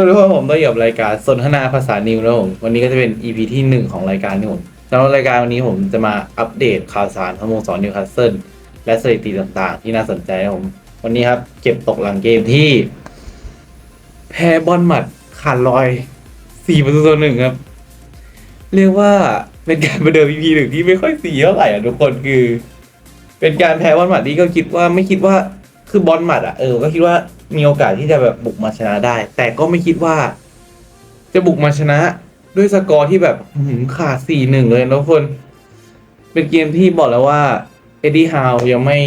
วัสดีครับผมต้อยกับรายการสนทนาภาษานิวนะผมวันนี้ก็จะเป็น EP ที่หนึ่งของรายการนี่ผมสำหรับรายการวันนี้ผมจะมาอัปเดตข่าวสารสโมสรนิวคาสเซิลและสถิติต่างๆ ที่น่าสนใจนะผม วันนี้ครับเก็บตกหลังเกมที่ แพ้บอลหมัดขาดลอยสี่ประตูต่อหนึ่งครับ เรียกว่าเป็นการประเดิม EP หนึ่งที่ไม่ค่อยสีเท่าไหร่อะทุกคนคือ เป็นการแพ้บอลหมัดที่ก็คิดว่าไม่คิดว่า คือบอลหมัดอะเออก็คิดว่ามีโอกาสที่จะแบบบุกมาชนะได้ แต่ก็ไม่คิดว่า จะบุกมาชนะด้วยสกอร์ที่แบบหือขาดสี่หนึ่งเลยนะทุกคน เป็นเกมที่บอกแล้วว่า เอ็ดดี้ฮาวยังไม่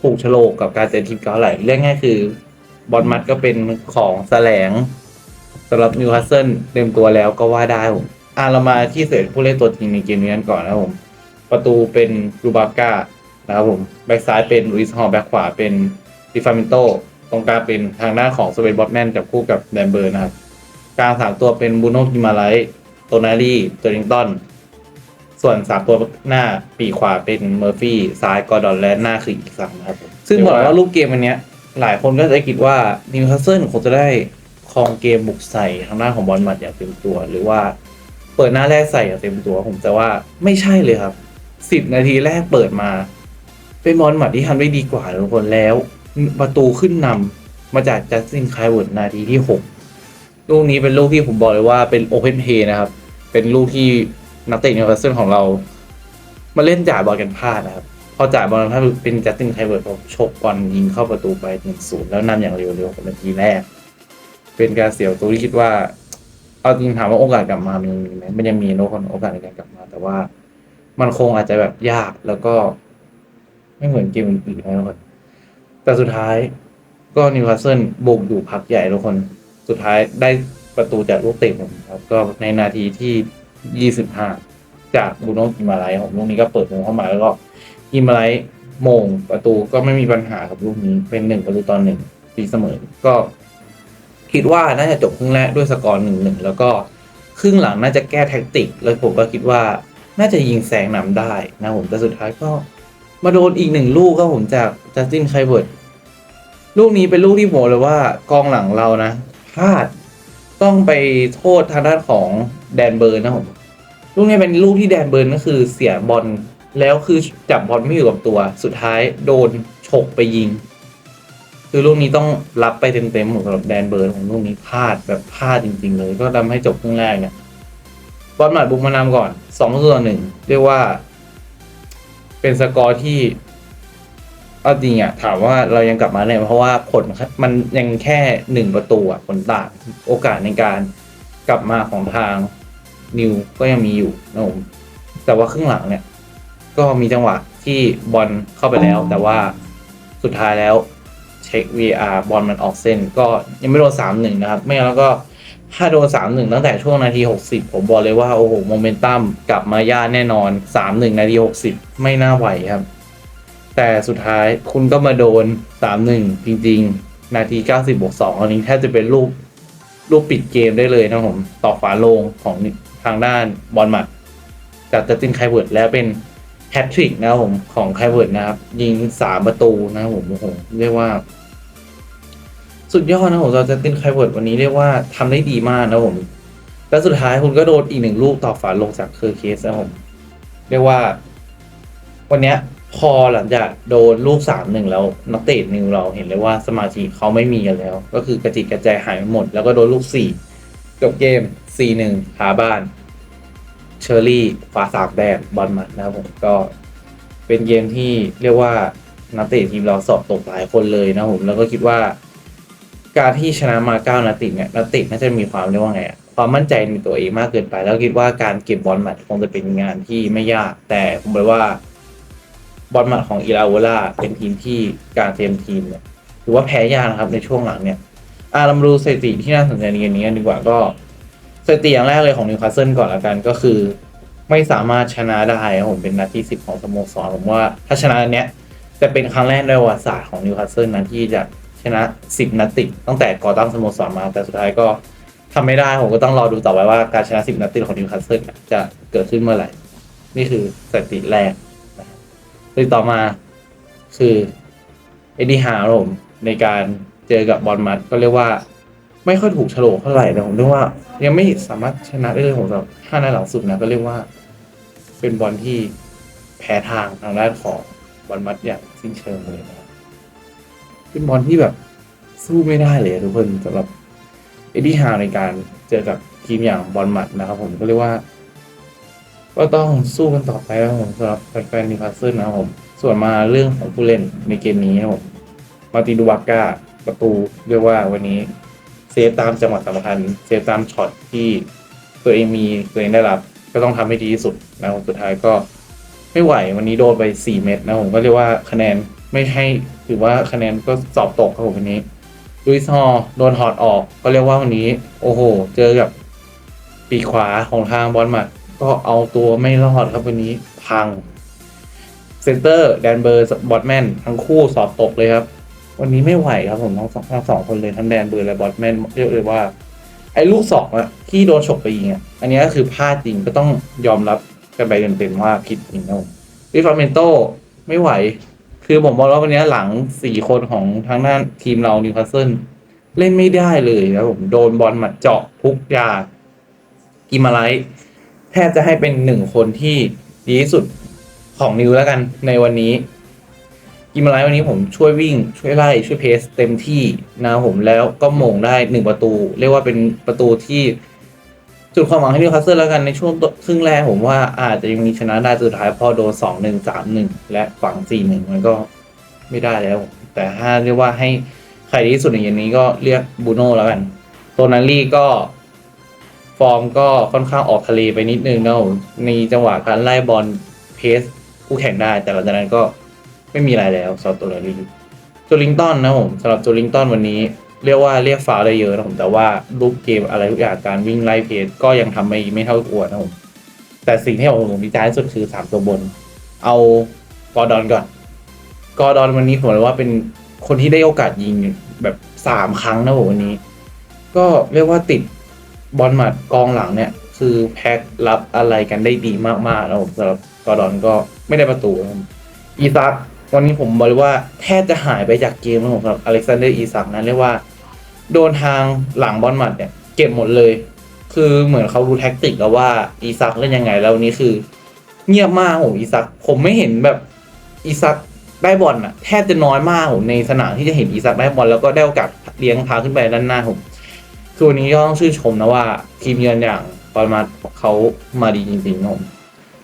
ถูกโฉลกกับการเจอทีมเก่าไหร่เรื่องง่ายคือบอลมัดก็เป็นของแสลงสำหรับนิวคาสเซิลเต็มตัวแล้วก็ว่าได้ผมอะเรามาที่เสร็จผู้เล่นตัวจริงในเกมนี้กันก่อนนะผม ประตูเป็นรูบาก้านะครับผม แบ็กซ้ายเป็นลุยส์ฮอลแบ็กขวาเป็น ดิฟามิโตตรงกลางเป็นทางหน้าของสเวนบอตแมนจับคู่กับแดนเบอร์นะครับ กลางสามตัวเป็นบูโนกิมาไลท์โตนารีเจอริงตันส่วนสามตัวหน้าปีขวาเป็นเมอร์ฟี่ซ้ายกอร์ดอนและหน้าคืออีกสามนะครับ ซึ่งบอกว่ารูปเกมอันเนี้ย หลายคนก็จะคิดว่านิวคาสเซิลคงจะได้ครองเกมบุกใส่ทางหน้าของบอลมัดอย่างเต็มตัว หรือว่าเปิดหน้าแรกใส่อย่างเต็มตัวผมจะว่าไม่ใช่เลยครับสิบนาทีแรกเปิดมา เป็นบอลหมัดที่ทำได้ดีกว่าทุกคนแล้ว ประตูขึ้นนำมาจากจัสตินคายเวิร์ดนาทีที่หกลูกนี้เป็นลูกที่ผมบอกเลยว่าเป็นโอเพนเพย์นะครับ เป็นลูกที่นักเตะนิวคาสเซิลของเรา มาเล่นจ่ายบอลกันพลาดนะครับ พอจ่ายบอลพลาดเป็นจัสตินไคลเวิร์ดผมชกบอลยิงเข้าประตูไปหนึ่งศูนย์แล้วนำอย่างเร็วๆของนาทีแรก เป็นการเสียประตูที่คิดว่าเอาจริงถามว่าโอกาสกลับมามันมีไหมมันยังมีโนคนโอกาสในการกลับมา แต่ว่ามันคงอาจจะแบบยากแล้วก็ ไม่เหมือนเกมอื่นๆนะทุกคน แต่สุดท้ายก็นิวคาสเซิลบุกอยู่พักใหญ่ทุกคน สุดท้ายได้ประตูจากลูกเตะผมครับ ก็ในนาทีที่ 25 จากบูโนกิมาไลของลูกนี้ก็เปิดมุมเข้ามาแล้วก็กิมาไลโมงประตูก็ไม่มีปัญหากับลูกนี้เป็นหนึ่งประตูตอนหนึ่งตีเสมอ ก็คิดว่าน่าจะจบครึ่งแรกด้วยสกอร์หนึ่งหนึ่งแล้วก็ครึ่งหลังน่าจะแก้แท็กติกแล้วผมก็คิดว่าน่าจะยิงแซงนำได้นะผมแต่สุดท้ายก็ มาโดนอีกหนึ่งลูกครับผมจากจัสตินไคเวิร์ดลูกนี้เป็นลูกที่ผมเลยว่ากองหลังเรานะพลาดต้องไปโทษทางด้านของแดนเบิร์นนะผมลูกนี้เป็นลูกที่แดนเบิร์นก็คือเสียบอลแล้วคือจับบอลไม่อยู่กับตัว สุดท้ายโดนฉกไปยิง คือลูกนี้ต้องรับไปเต็มๆสำหรับแดนเบิร์นของลูกนี้พลาดแบบพลาดจริง ๆ เลย ก็ทำให้จบครึ่งแรกเนี่ยบอลหมัดบุกมานำก่อนสองต่อหนึ่งเรียกว่า เป็นสกอร์ที่เอาจริงอะถามว่าเรายังกลับมาเนี่ยเพราะว่าผลมันยังแค่หนึ่งประตูอะผลต่างโอกาสในการกลับมาของทางนิวก็ยังมีอยู่นะผมแต่ว่าครึ่งหลังเนี่ย ก็มีจังหวะที่บอลเข้าไปแล้ว แต่ว่าสุดท้ายแล้วเช็ค VR บอลมันออกเส้น ก็ยังไม่โดนสามหนึ่งนะครับ ไม่งั้นแล้วก็ ถ้าโดนสามหนึ่งตั้งแต่ช่วงนาทีหกสิบผมบอกเลยว่า โอ้โหโมเมนตัมกลับมาย่าแน่นอนสามหนึ่งนาทีหกสิบไม่น่าไหวครับ แต่สุดท้ายคุณก็มาโดน 3-1 จริง ๆ นาที 90บวก2อันนี้แทบจะเป็นลูกลูกปิดเกมได้เลยนะผมต่อกฝาโลงของทางด้านบอลหมัด จากจัสตินไคเวิร์ดแล้วเป็นแฮตทริกนะครับผมของไคเวิร์ดนะครับ ยิง 3 ประตูนะครับผมโอ้โหเรียกว่า สุดยอดนะผมจากจัสตินไคเวิร์ดวันนี้เรียกว่าทำได้ดีมากนะผมแล้วสุดท้ายคุณก็โดนอีกหนึ่งลูกต่อฝาลงจากเคอร์เคสนะผมเรียกว่า วันนี้พอหลังจากโดนลูกสามหนึ่งแล้วนักเตะนิวเราเห็นเลยว่าสมาธิเขาไม่มีกันแล้ว ก็คือกระจิตกระจายหายไปหมด แล้วก็โดนลูกสี่จบเกมสี่หนึ่งหาบ้าน เชอร์รี่ฟ้าสามแดนบอลมัดนะครับผมก็เป็นเกมที่เรียกว่านักเตะทีมเราสอบตกหลายคนเลยนะผมแล้วก็คิดว่า การที่ชนะมาเก้านัดติดเนี่ยนักเตะน่าจะมีความเรียกว่าไงอะความมั่นใจในตัวเองมากเกินไป แล้วคิดว่าการเก็บบอลหมัดคงจะเป็นงานที่ไม่ยาก แต่ผมบอกว่าบอลหมัดของอิราโอล่าเป็นทีมที่การเตรียมทีมเนี่ยถือว่าแพ้ยากนะครับในช่วงหลังเนี่ยอาเรามาดูสถิติที่น่าสนใจในเกมนี้นดีกว่าก็สถิติอย่างแรกเลยของนิวคาสเซิลก่อนละกันก็คือ ไม่สามารถชนะได้ผมเป็นนัดที่สิบของสโมสรผมว่าถ้าชนะอันเนี้ยจะเป็นครั้งแรกในประวัติศาสตร์ของนิวคาสเซิลนะที่จะ ชนะสิบนัดติดตั้งแต่ก่อตั้งสโมสรมา แต่สุดท้ายก็ทำไม่ได้ ผมก็ต้องรอดูต่อไปว่าการชนะสิบนัดติดของนิวคาสเซิลจะเกิดขึ้นเมื่อไหร่ นี่คือสถิติแรกซึ่งต่อมาคือเอ็ดดี้ฮาวผมในการเจอกับบอลมัดก็เรียกว่า ไม่ค่อยถูกโฉลกเท่าไหร่แต่ผมเรียกว่า ยังไม่สามารถชนะได้เลยผมสำหรับห้านัดหลังสุดนะก็เรียกว่า เป็นบอลที่แพ้ทางทางด้านของบอลมัดอย่างสิ้นเชิงเลยนะ เป็นบอลที่แบบสู้ไม่ได้เลยทุกคนสำหรับเอ็ดดี้ฮาวในการเจอกับทีมอย่างบอลหมัดนะครับผมก็เรียกว่า ก็ต้องสู้กันต่อไปครับผมสำหรับแฟนๆนิวคาสเซิลนะครับผม ส่วนมาเรื่องของผู้เล่นในเกมนี้ครับผมมาตินดูบาก้าประตูเรียกว่าวันนี้เซฟตามจังหวะสำคัญเซฟตามช็อตที่ตัวเองมีตัวเองได้รับ ก็ต้องทำให้ดีที่สุดนะครับสุดท้ายก็ไม่ไหววันนี้โดนไป 4 เม็ดนะผมก็เรียกว่าคะแนน ไม่ให้ถือว่าคะแนนก็สอบตกครับผมวันนี้ลุยส์ฮอร์โดนถอดออกก็เรียกว่าวันนี้ โอ้โห เจอกับปีขวาของทางบอลมัดก็เอาตัวไม่รอดครับวันนี้พังเซนเตอร์แดนเบอร์บอทแมนทั้งคู่สอบตกเลยครับ วันนี้ไม่ไหวครับผมทั้งสองทั้งสองคนเลยทั้งแดนเบอร์และบอทแมนเรียกเลยว่า ไอ้ลูกสองอะที่โดนฉกไปยิงอะอันนี้ก็คือพลาดจริงก็ต้องยอมรับกันไปเต็มๆว่าผิดจริงนะผมริฟาเมนโตไม่ไหว คือผมบอกว่าวันนี้หลังสี่คนของทางด้านทีมเรานิวคาสเซิลเล่นไม่ได้เลยครับผมโดนบอลหมัดเจาะทุกยากิมาไลท์แทบจะให้เป็นหนึ่งคนที่ดีที่สุดของนิวแล้วกันในวันนี้กิมาไลท์วันนี้ผมช่วยวิ่งช่วยไล่ช่วยเพสเต็มที่นะผมแล้วก็มงได้หนึ่งประตู เรียกว่าเป็นประตูที่ จุดความหวังให้นิวคาสเซิลแล้วกันในช่วงครึ่งแรกผมว่าอาจจะยังมีชนะได้สุดท้ายพอโดนสองหนึ่งสามหนึ่งและฝังสี่หนึ่งมันก็ไม่ได้แล้ว แต่ถ้าเรียกว่าให้ใครดีที่สุดในเย็นนี้ก็เรียกบูโน่แล้วกันโตนาลี่ก็ฟอร์มก็ค่อนข้างออกทะเลไปนิดนึงนะในจังหวะการไล่บอลเพสคู่แข่งได้ แต่หลังจากนั้นก็ไม่มีอะไรแล้วสำหรับตัวลารีโจลิงตันนะผมสำหรับโจลิงตันวันนี้ เรียกว่าเรียกฟาวล์ได้เยอะนะผมแต่ว่ารูปเกมอะไรทุกอย่างการวิ่งไล่เพจก็ยังทำไม่ไม่เท่าตัวนะผมแต่สิ่งที่ผมดีใจที่สุดคือสามตัวบน เอากอร์ดอนก่อน กอร์ดอนวันนี้ผมเลยว่าเป็นคนที่ได้โอกาสยิงแบบสามครั้งนะผมวันนี้ ก็เรียกว่าติดบอลหมัดกองหลังเนี่ย คือแพ็ครับอะไรกันได้ดีมากๆนะผมสำหรับกอร์ดอนก็ไม่ได้ประตูนะผมอีซักวันนี้ผมบอกเลยว่าแทบจะหายไปจากเกมแล้วผมครับอเล็กซานเดอร์อีซักนั้นเรียกว่า โดนทางหลังบอลหมัดเนี่ยเก็บหมดเลย คือเหมือนเขารู้แท็กติกแล้วว่าอีซักเล่นยังไงแล้วนี้คือ เงียบมากโหอีซักผมไม่เห็นแบบอีซักได้บอลอะแทบจะน้อยมากผมในสนามที่จะเห็นอีซักได้บอลแล้วก็ได้โอกาสเลี้ยงพาขึ้นไปด้านหน้าผมคือวันนี้ก็ต้องชื่นชมนะว่า ทีมเยือนอย่างบอลมาเขามาดีจริงๆนะผม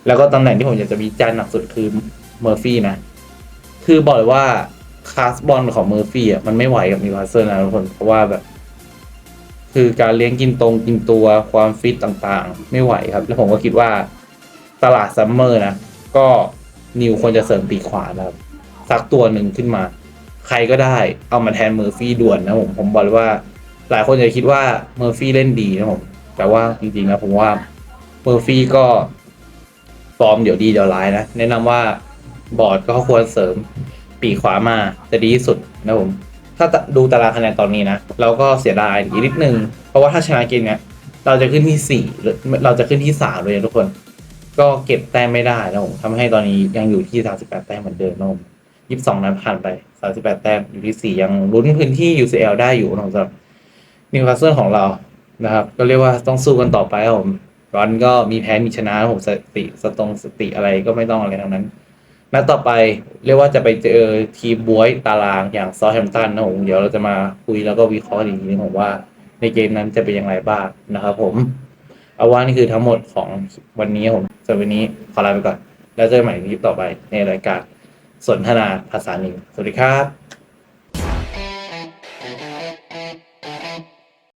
แล้วก็ตำแหน่งที่ผมอยากจะวิจารณ์หนักสุดคือเมอร์ฟี่นะ คือบอกเลยว่า คลาสบอลของเมอร์ฟี่อะมันไม่ไหวกับนิวคาสเซิลนะทุกคนเพราะว่าแบบ คือการเลี้ยงกินตรงกินตัวความฟิตต่างๆ ไม่ไหวครับ แล้วผมก็คิดว่าตลาดซัมเมอร์นะ ก็นิวควรจะเสริมปีกขวานะครับสักตัวหนึ่งขึ้นมา ใครก็ได้เอามาแทนเมอร์ฟี่ด่วนนะผมผมบอกเลยว่า หลายคนจะคิดว่าเมอร์ฟี่เล่นดีนะผมแต่ว่าจริงๆนะผมว่าเมอร์ฟี่ก็ฟอร์มเดี๋ยวดีเดี๋ยวร้ายนะ แนะนำว่าบอร์ดก็ควรเสริม ปีกขวามาจะดีที่สุดนะผมถ้าดูตารางคะแนนตอนนี้นะ เราก็เสียดายอีกนิดนึง เพราะว่าถ้าชนะเกมเนี้ยเราจะขึ้นที่สี่หรือเราจะขึ้นที่สามเลยทุกคน ก็เก็บแต้มไม่ได้นะผมทำให้ตอนนี้ยังอยู่ที่สามสิบแปดแต้มเหมือนเดิมนะผมยี่สิบสองนัดผ่านไปสามสิบแปดแต้มอยู่ที่สี่ยังลุ้นพื้นที่ UCL ได้อยู่นะผมสำหรับนิวคาสเซิลของเรานะครับ ก็เรียกว่าต้องสู้กันต่อไปครับผมรอนก็มีแพ้มีชนะผมสติสตรงสติอะไรก็ไม่ต้องอะไรทั้งนั้น นัดต่อไปเรียกว่าจะไปเจอทีมบวยตารางอย่างซอแฮมตันนะผมเดี๋ยวเราจะมาคุยแล้วก็วิเคราะห์อีกทีนึงผมว่า ในเกมนั้นจะเป็นอย่างไรบ้างนะครับผม เอาว่านี่คือทั้งหมดของวันนี้ผมสำหรับวันนี้ขอลาไปก่อน แล้วเจอกันใหม่ในคลิปต่อไปในรายการสนทนาภาษาหนึ่งสวัสดีครับ